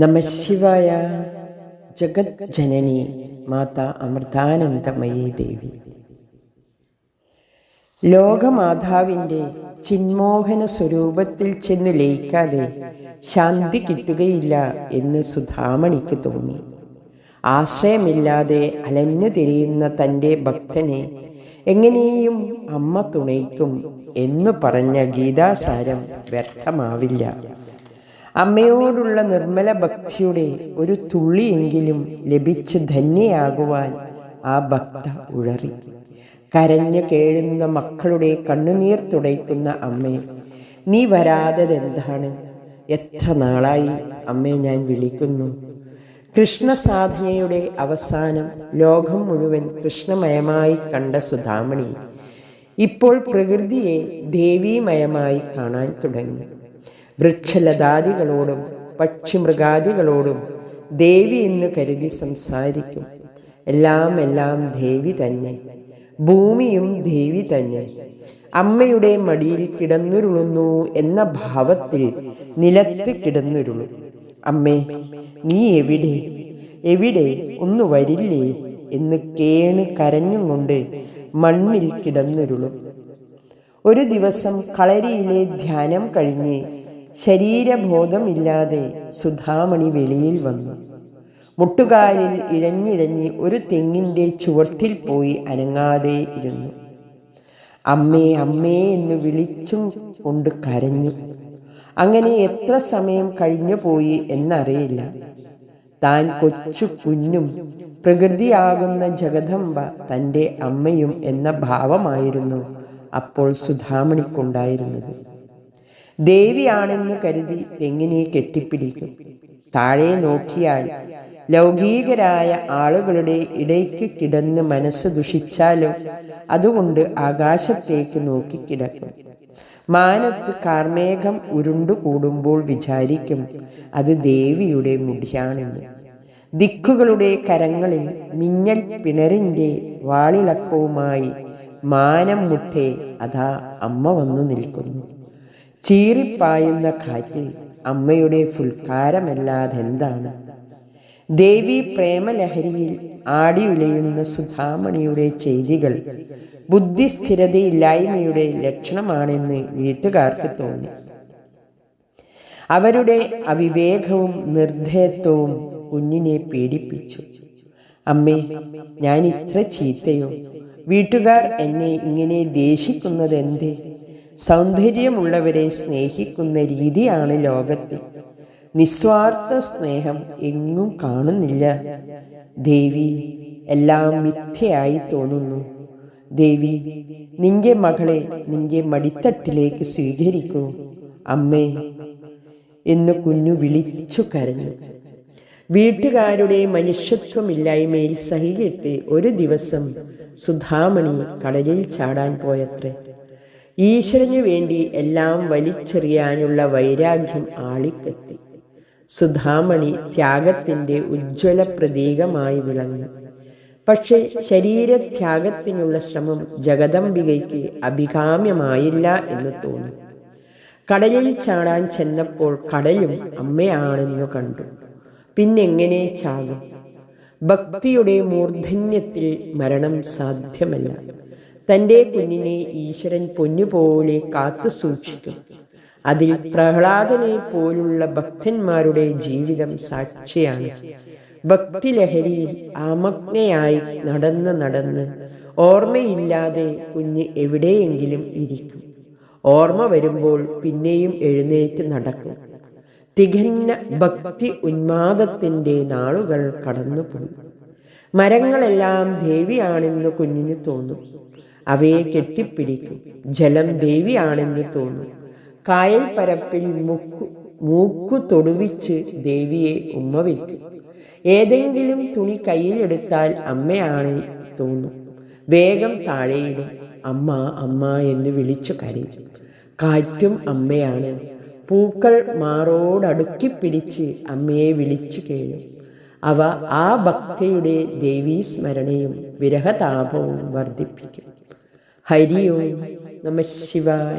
നമശിവായ ജഗത് ജനനി മാതാ അമൃതാനന്ദമയീ ദേവി। ലോകമാതാവിന്റെ ചിന്മോഹന സ്വരൂപത്തിൽ ചെന്ന് ലയിക്കാതെ ശാന്തി കിട്ടുകയില്ല എന്ന് സുധാമണിക്ക് തോന്നി. ആശ്രയമില്ലാതെ അലഞ്ഞു തിരിയുന്ന തന്റെ ഭക്തനെ എങ്ങനെയും അമ്മ തുണയ്ക്കും എന്നു പറഞ്ഞ ഗീതാസാരം വ്യർത്ഥമാവില്ല. അമ്മയോടുള്ള നിർമ്മല ഭക്തിയുടെ ഒരു തുള്ളിയെങ്കിലും ലഭിച്ച് ധന്യയാകുവാൻ ആ ഭക്ത ഉഴറി. കരഞ്ഞു കേഴുന്ന മക്കളുടെ കണ്ണുനീർ തുടയ്ക്കുന്ന അമ്മേ നീ വരാതതെന്താണ്? എത്ര നാളായി അമ്മേ ഞാൻ വിളിക്കുന്നു. കൃഷ്ണസാധനയുടെ അവസാനം ലോകം മുഴുവൻ കൃഷ്ണമയമായി കണ്ട സുധാമണി ഇപ്പോൾ പ്രകൃതിയെ ദേവീമയമായി കാണാൻ തുടങ്ങി. വൃക്ഷലതാദികളോടും പക്ഷിമൃഗാദികളോടും ദേവി എന്ന് കരുതി സംസാരിക്കും. എല്ലാം എല്ലാം ദേവി തന്നെ. ഭൂമിയും ദേവി തന്നെ. അമ്മയുടെ മടിയിൽ കിടന്നുരുളുന്നു എന്ന ഭാവത്തിൽ നിലത്ത് കിടന്നുരുളും. അമ്മേ നീ എവിടെ? എവിടെ? ഒന്ന് വരില്ലേ? എന്ന് കേണ് കരഞ്ഞുകൊണ്ട് മണ്ണിൽ കിടന്നുരുളും. ഒരു ദിവസം കളരിയിലെ ധ്യാനം കഴിഞ്ഞ് ശരീരബോധമില്ലാതെ സുധാമണി വെളിയിൽ വന്നു. മുട്ടുകാലിൽ ഇഴഞ്ഞിഴഞ്ഞ് ഒരു തെങ്ങിന്റെ ചുവട്ടിൽ പോയി അനങ്ങാതെ ഇരുന്നു. അമ്മേ അമ്മേ എന്ന് വിളിച്ചും കൊണ്ട് കരഞ്ഞു. അങ്ങനെ എത്ര സമയം കഴിഞ്ഞു പോയി എന്നറിയില്ല. താൻ കൊച്ചു കുഞ്ഞും പ്രകൃതിയാകുന്ന ജഗദംബ തന്റെ അമ്മയും എന്ന ഭാവമായിരുന്നു അപ്പോൾ സുധാമണിക്കുണ്ടായിരുന്നത്. ദേവിയാണെന്ന് കരുതി തെങ്ങിനെ കെട്ടിപ്പിടിക്കും? താഴെ നോക്കിയാൽ ലൗകികരായ ആളുകളുടെ ഇടയ്ക്ക് കിടന്ന് മനസ്സ് ദുഷിച്ചാലും അതുകൊണ്ട് ആകാശത്തേക്ക് നോക്കിക്കിടക്കും മാനത്ത് കാർമേഘം ഉരുണ്ടുകൂടുമ്പോൾ വിചാരിക്കും അത് ദേവിയുടെ മുടിയാണെന്ന്. ദിക്കുകളുടെ കരങ്ങളിൽ മിന്നൽ പിണറിന്റെ വാളിളക്കവുമായി മാനം മുട്ടേ അതാ അമ്മ വന്നു നിൽക്കുന്നു. ചീറിപ്പായുന്ന കാറ്റ് അമ്മയുടെ ഫുൽക്കാരമല്ലാതെന്താണ്? ദേവി പ്രേമലഹരിയിൽ ആടിയുലയുന്ന സുധാമണിയുടെ ചെയ്തികൾ ബുദ്ധിസ്ഥിരതയില്ലായ്മയുടെ ലക്ഷണമാണെന്ന് വീട്ടുകാർക്ക് തോന്നി. അവരുടെ അവിവേകവും നിർദ്ധയത്വവും കുഞ്ഞിനെ പീഡിപ്പിച്ചു. അമ്മേ ഞാൻ ഇത്ര ചീത്തയോ? വീട്ടുകാർ എന്നെ ഇങ്ങനെ ദേഷിക്കുന്നത് എന്തേ സൗന്ദര്യമുള്ളവരെ സ്നേഹിക്കുന്ന രീതിയാണ് ലോകത്തിൽ നിസ്വാർത്ഥ സ്നേഹം എങ്ങും കാണുന്നില്ല. ദേവി എല്ലാം മിഥ്യയായി തോന്നുന്നു. ദേവി നിന്റെ മകളെ നിന്റെ മടിത്തട്ടിലേക്ക് സ്വീകരിക്കൂ. അമ്മേ എന്ന് കുഞ്ഞു വിളിച്ചു കരഞ്ഞു. വീട്ടുകാരുടെ മനുഷ്യത്വമില്ലായ്മയിൽ സഹികെട്ട് ഒരു ദിവസം സുധാമണി കടലിൽ ചാടാൻ പോയത്രേ. ഈശ്വരനു വേണ്ടി എല്ലാം വലിച്ചെറിയാനുള്ള വൈരാഗ്യം ആളിക്കെത്തി. സുധാമണി ത്യാഗത്തിന്റെ ഉജ്ജ്വല പ്രതീകമായി വിളങ്ങി. പക്ഷേ ശരീരത്യാഗത്തിനുള്ള ശ്രമം ജഗദംബികയ്ക്ക് അഭികാമ്യമായില്ല എന്ന് തോന്നി. കടലിൽ ചാടാൻ ചെന്നപ്പോൾ കടലും അമ്മയാണെന്ന് കണ്ടു. പിന്നെങ്ങനെ ചാകും? ഭക്തിയുടെ മൂർധന്യത്തിൽ മരണം സാധ്യമല്ല. തന്റെ കുഞ്ഞിനെ ഈശ്വരൻ പൊന്നുപോലെ കാത്തു സൂക്ഷിക്കും. അതിൽ പ്രഹ്ലാദനെ പോലുള്ള ഭക്തന്മാരുടെ ജീവിതം സാക്ഷിയാണ്. ഭക്തിലഹരിയിൽ ആമഗ്നയായി നടന്ന് നടന്ന് ഓർമ്മയില്ലാതെ കുഞ്ഞ് എവിടെയെങ്കിലും ഇരിക്കും. ഓർമ്മ വരുമ്പോൾ പിന്നെയും എഴുന്നേറ്റ് നടക്കും. തികഞ്ഞ ഭക്തി ഉന്മാദത്തിന്റെ നാളുകൾ കടന്നുപോയി മരങ്ങളെല്ലാം ദേവിയാണെന്ന് കുഞ്ഞിന് തോന്നും. അവയെ കെട്ടിപ്പിടിക്കും. ജലം ദേവിയാണെന്ന് തോന്നും. കായൽ പരപ്പിൽ മുക്കു മൂക്കു തൊടുവിച്ച് ദേവിയെ ഉമ്മ വയ്ക്കും ഏതെങ്കിലും തുണി കയ്യിലെടുത്താൽ അമ്മയാണ് തോന്നും. വേഗം താഴെയിടും അമ്മ അമ്മ എന്ന് വിളിച്ചു കരയും. കാറ്റും അമ്മയാണ്. പൂക്കൾ മാറോടടുക്കി പിടിച്ച് അമ്മയെ വിളിച്ചു കേഴും. അവ ആ ഭക്തിയുടെ ദേവീസ്മരണയും വിരഹതാപവും വർദ്ധിപ്പിക്കും. ഹരി ഓം നമ ശിവായ.